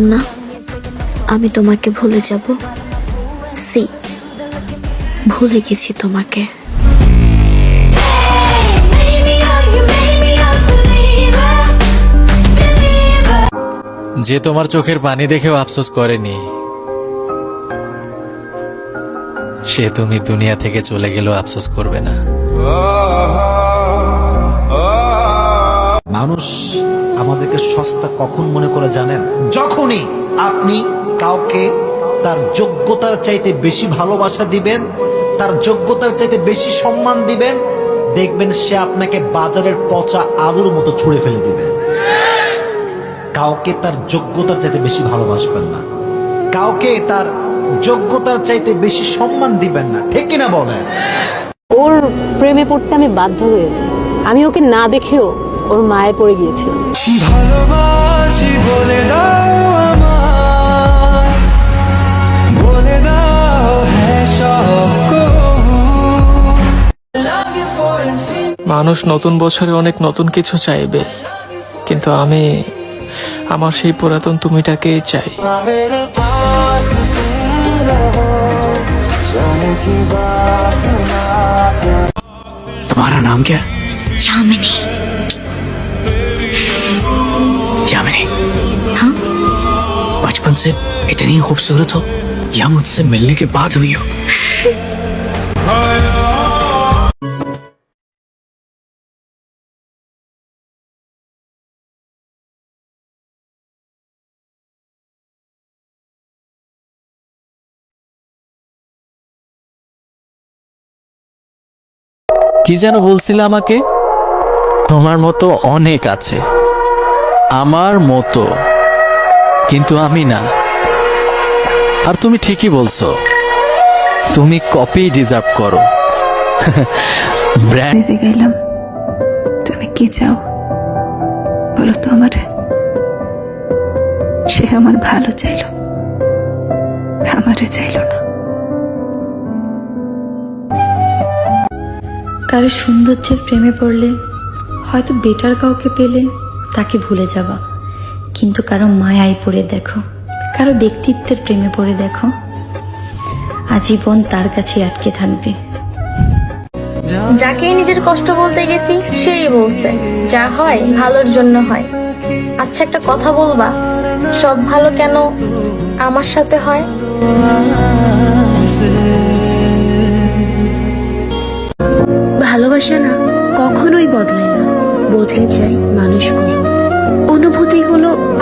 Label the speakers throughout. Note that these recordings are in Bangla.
Speaker 1: না আমি তোমাকে ভুলে যাব। সি ভুলে গেছি তোমাকে।
Speaker 2: যে তোমার চোখের পানি দেখেও আফসোস করেনি সে তুমি দুনিয়া থেকে চলে গেলেও আফসোস করবে না।
Speaker 3: মানুষ আমাদেরকে সস্তা কখন মনে করে জানেন? যখনই আপনি কাউকে তার যোগ্যতার চাইতে বেশি ভালোবাসা দিবেন, তার যোগ্যতার চাইতে বেশি সম্মান দিবেন, দেখবেন সে আপনাকে বাজারের পচা আলুর মতো ছুঁড়ে ফেলে দিবে। কাউকে তার যোগ্যতার চাইতে বেশি ভালোবাসবেন না। কাউকে তার যোগ্যতার চাইতে বেশি সম্মান দিবেন না। ঠিক কিনা বলেন?
Speaker 4: ওর প্রেমে পড়তে আমি বাধ্য হয়েছি। আমি ওকে না দেখেও ওর মায়ে পড়ে গিয়েছিলাম
Speaker 5: ভালোবাসি বলে দাও আমার বলে দাও হ্যাঁ সব কবু
Speaker 6: মানুষ নতুন বছরে অনেক নতুন কিছু চাইবে কিন্তু আমি আমার সেই পুরাতন তুমিটাকেই চাই
Speaker 7: तुम्हारा नाम क्या है
Speaker 1: यामिनी
Speaker 7: यामिनी हाँ बचपन से इतनी खूबसूरत हो या मुझसे मिलने के बाद हुई हो
Speaker 8: কি যেন বলছিলে আমাকে তোমার মতো অনেক আছে
Speaker 2: আমার মতো। কিন্তু আমি না। আর তুমি ঠিকই বলছো। তুমি কপি ডিজার্ভ করো। ব্র্যান্ড
Speaker 9: গেলাম। তুমি কি চাও? বলো তো আমারে। সে আমার ভালো চাইলো। আমারে চাইলো না।
Speaker 1: কারও সৌন্দর্যের প্রেমে পড়লে হয়তো বেটার কাউকে পেলে তাকে ভুলে যাবা। কিন্তু কারও মায়ায় পড়ে দেখো কারও ব্যক্তিত্বের প্রেমে পড়ে দেখো। আজীবন তার কাছে আটকে থাকবে।
Speaker 10: যাকে নিজের কষ্ট বলতে গেছি সেই বলছে যা হয় ভালোর জন্য হয়। আচ্ছা একটা কথা বলবা সব ভালো কেন আমার সাথে হয়?
Speaker 1: ভালোবাসা না কখনোই বদলায় না। বদলে যায় মানুষগুলো অনুভূতিগুলো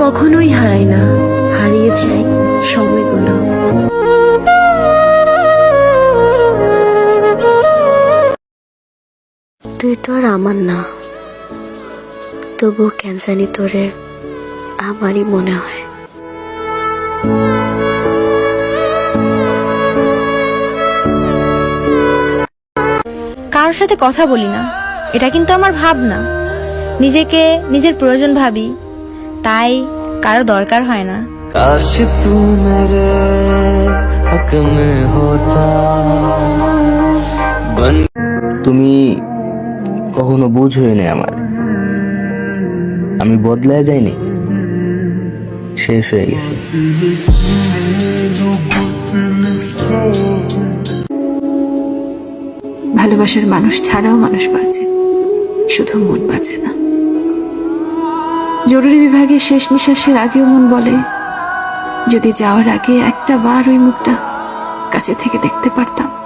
Speaker 1: কখনোই হারাই না। হারিয়ে যায় সময়গুলো। তুই তো আর আমার না। তবু কেন জানি তোরে আমারই মনে হয়।
Speaker 10: কারোর সাথে কথা বলি না। এটা কিন্তু আমার ভাবনা। নিজেকে নিজের প্রয়োজন ভাবি। তাই কারও দরকার হয় না।
Speaker 5: কাশ তু হক মে হোতা।
Speaker 8: তুমি কখনো বুঝ হয়ে নেই আমার। আমি বদলায় যাইনি। শেষ হয়ে গেছি।
Speaker 9: ভালোবাসার মানুষ ছাড়াও মানুষ বাঁচে। শুধু মন বাঁচে না। জরুরি বিভাগে শেষ নিঃশ্বাসের আগেও মন বলে, যদি যাওয়ার আগে একটা বার ওই মুখটা কাছে থেকে দেখতে পারতাম।